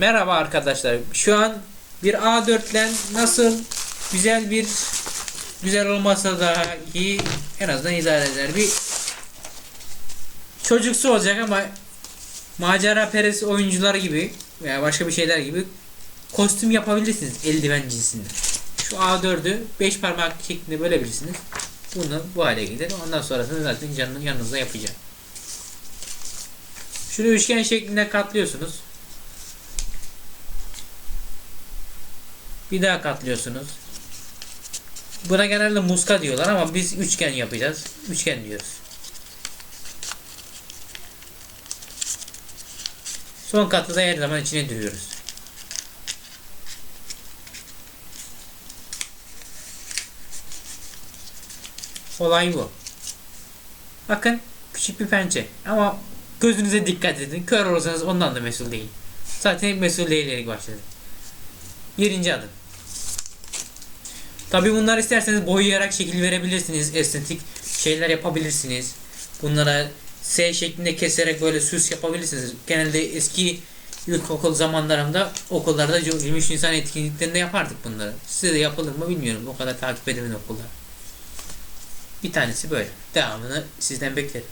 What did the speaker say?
Merhaba arkadaşlar. Şu an bir A4 ile nasıl güzel bir güzel olmasa da iyi en azından idare eder. Bir çocuksu olacak ama macera peresi oyuncular gibi veya başka bir şeyler gibi kostüm yapabilirsiniz eldiven cinsinden. Şu A4'ü 5 parmak şeklinde bölebilirsiniz. Bunu bu hale gelir. Ondan sonrasını zaten yanınızda yapacağım. Şunu üçgen şeklinde katlıyorsunuz. Bir daha katlıyorsunuz. Buna genelde muska diyorlar ama biz üçgen yapacağız. Üçgen diyoruz. Son katı da her zaman içine dürüyoruz. Olay bu. Bakın küçük bir pençe ama gözünüze dikkat edin. Kör olursanız ondan da mesul değil. Zaten mesul değilerek başladı. Birinci adım. Tabi bunlar isterseniz boyayarak şekil verebilirsiniz. Estetik şeyler yapabilirsiniz. Bunlara S şeklinde keserek böyle süs yapabilirsiniz. Genelde eski ilkokul zamanlarımda okullarda gümüş insan etkinliklerinde yapardık bunları. Size de yapılır mı bilmiyorum. O kadar takip edemin okullar. Bir tanesi böyle. Devamını sizden beklerim.